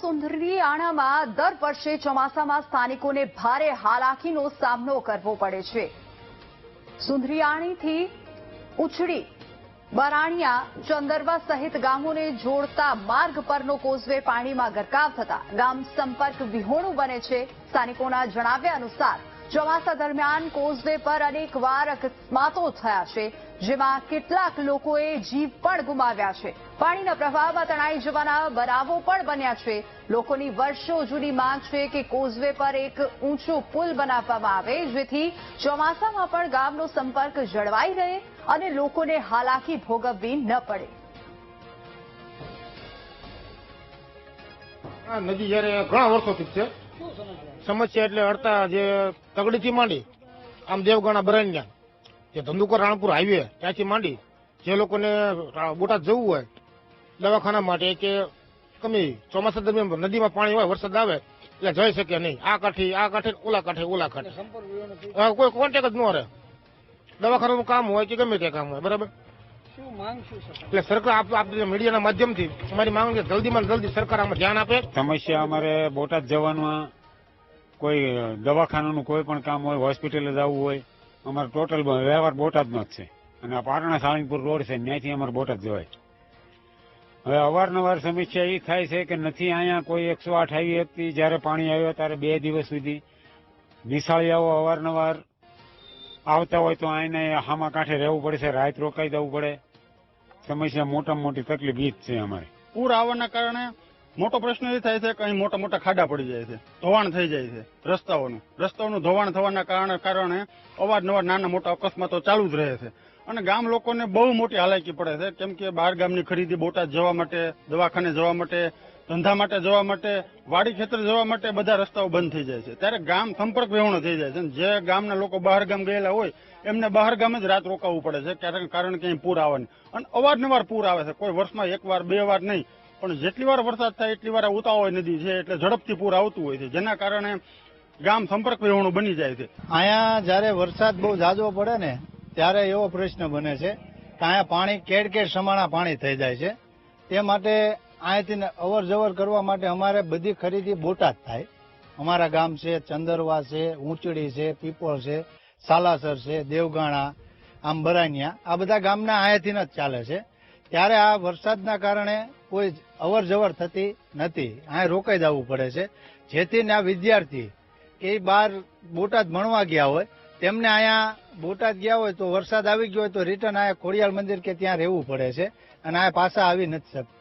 સુંદરીયાણામાં દર વર્ષે ચોમાસામાં સ્થાનિકોને ભારે હાલાકીનો સામનો કરવો પડે છે. સુંદરીયાણીથી ઉછળી, બરાણિયા, ચંદરવા સહિત ગામોને જોડતા માર્ગ પરનો કોઝવે પાણીમાં ગરકાવ થતા ગામ સંપર્ક વિહોણું બને છે, સ્થાનિકોના જણાવ્યા અનુસાર. ચોમાસા દરમિયાન કોઝવે પર અનેકવાર અકસ્માતો થયા છે, જેમાં કેટલાક લોકોએ જીવ પણ ગુમાવ્યા છે. પાણીના પ્રવાહમાં તણાઈ જવાના બનાવો પણ બન્યા છે. લોકોની વર્ષો જૂની માંગ છે કે કોઝવે પર એક ઊંચો પુલ બનાવવામાં આવે, જેથી ચોમાસામાં પણ ગામનો સંપર્ક જળવાઈ રહે અને લોકોને હાલાકી ભોગવવી ન પડે. નદી જયારે ઘણા વર્ષોથી છે સમસ્યા એટલે અડતા જે તગડીથી માંડી આમ દેવગણા બરણ્યા જે ધંધુકર રાણપુર હાઈવે ત્યાંથી માંડી જે લોકોને બોટાદ જવું હોય દવાખાના માટે કે કમી ચોમાસા દરમિયાન નદીમાં પાણી હોય વરસાદ આવે એટલે જઈ શકે નહીં. આ કાંઠી આ કાંઠે ઓલા કાંઠે ઓલા કાંઠે. કોઈ કોન્ટેક જ ન રહે. દવાખાનાનું કામ હોય કે ગમે તે કામ હોય બરાબર? એટલે સરકાર આપ આપ મીડિયાના માધ્યમથી અમારી માંગ છે જલ્દીમાં જલ્દી સરકાર આમાં ધ્યાન આપે. સમસ્યા અમારે બોટાદ જવાનું કોઈ દવાખાનાનું કોઈ પણ કામ હોય, હોસ્પિટલે જવું હોય, અમારે ટોટલ વ્યવહાર બોટાદનો જ છે. અને આ પાટણા સાળંગપુર રોડ છે ત્યાંથી અમારે બોટાદ જવાય. હવે અવારનવાર સમસ્યા એ થાય છે કે નથી અહીંયા કોઈ એકસો આઠ આવી હતી, જ્યારે પાણી આવ્યો ત્યારે બે દિવસ સુધી નિશાળીયાઓ અવારનવાર આવતા હોય તો અહીંને હામા કાંઠે રહેવું પડે છે, રાત રોકાઈ જવું પડે. સમસ્યા મોટામાં મોટી તકલીફ ઈ જ છે અમારે. પૂર આવવાના કારણે મોટો પ્રશ્ન એ થાય છે કે અહીં મોટા મોટા ખાડા પડી જાય છે, ધોવાણ થઈ જાય છે રસ્તાઓનું. રસ્તાઓનું ધોવાણ થવાના કારણે કારણે અવારનવાર નાના મોટા અકસ્માતો ચાલુ જ રહે છે. અને ગામ લોકોને બહુ મોટી હાલાકી પડે છે, કેમ કે બહાર ગામની ખરીદી બોટાદ જવા માટે, દવાખાને જવા માટે, ધંધા માટે જવા માટે, વાડી ખેતર જવા માટે બધા રસ્તાઓ બંધ થઈ જાય છે. ત્યારે ગામ સંપર્ક વિહોણો થઈ જાય છે. જે ગામના લોકો બહાર ગામ ગયેલા હોય, એમને બહાર ગામ જ રાત રોકાવવું પડે છે, કારણ કે અહીં પૂર આવવાની. અને અવારનવાર પૂર આવે છે. કોઈ વર્ષમાં એક વાર, બે વાર નહીં. પણ જેટલી વાર વરસાદ થાય, એટલી વાર ઉતાવ હોય નદી છે, એટલે ઝડપથી પૂર આવતું હોય છે, જેના કારણે ગામ સંપર્ક વિહોણું બની જાય છે. અહીંયા જ્યારે વરસાદ બહુ જાજવો પડે ને, ત્યારે એવો પ્રશ્ન બને છે કે અહીંયા પાણી કેડ કેડ સમાણા પાણી થઈ જાય છે. તે માટે અહીંયાથી અવર જવર કરવા માટે અમારે બધી ખરીદી બોટાદ થાય. અમારા ગામ છે, ચંદરવા છે, ઊંચડી છે, પીપળ છે, સાલાસર છે, દેવગાણા, આમ બરાનિયા. આ બધા ગામના અહીંયાથી જ ચાલે છે. ત્યારે આ વરસાદના કારણે કોઈ અવર જવર થતી નથી. અહીં રોકાઈ જવું પડે છે. જેથી ને આ વિદ્યાર્થી એ બહાર બોટાદ ભણવા ગયા હોય, તેમને અહીંયા બોટાદ ગયા હોય તો વરસાદ આવી ગયો હોય તો રિટર્ન અહીંયા ખોડિયાર મંદિર કે ત્યાં રહેવું પડે છે અને આ પાછા આવી નથી શકતા.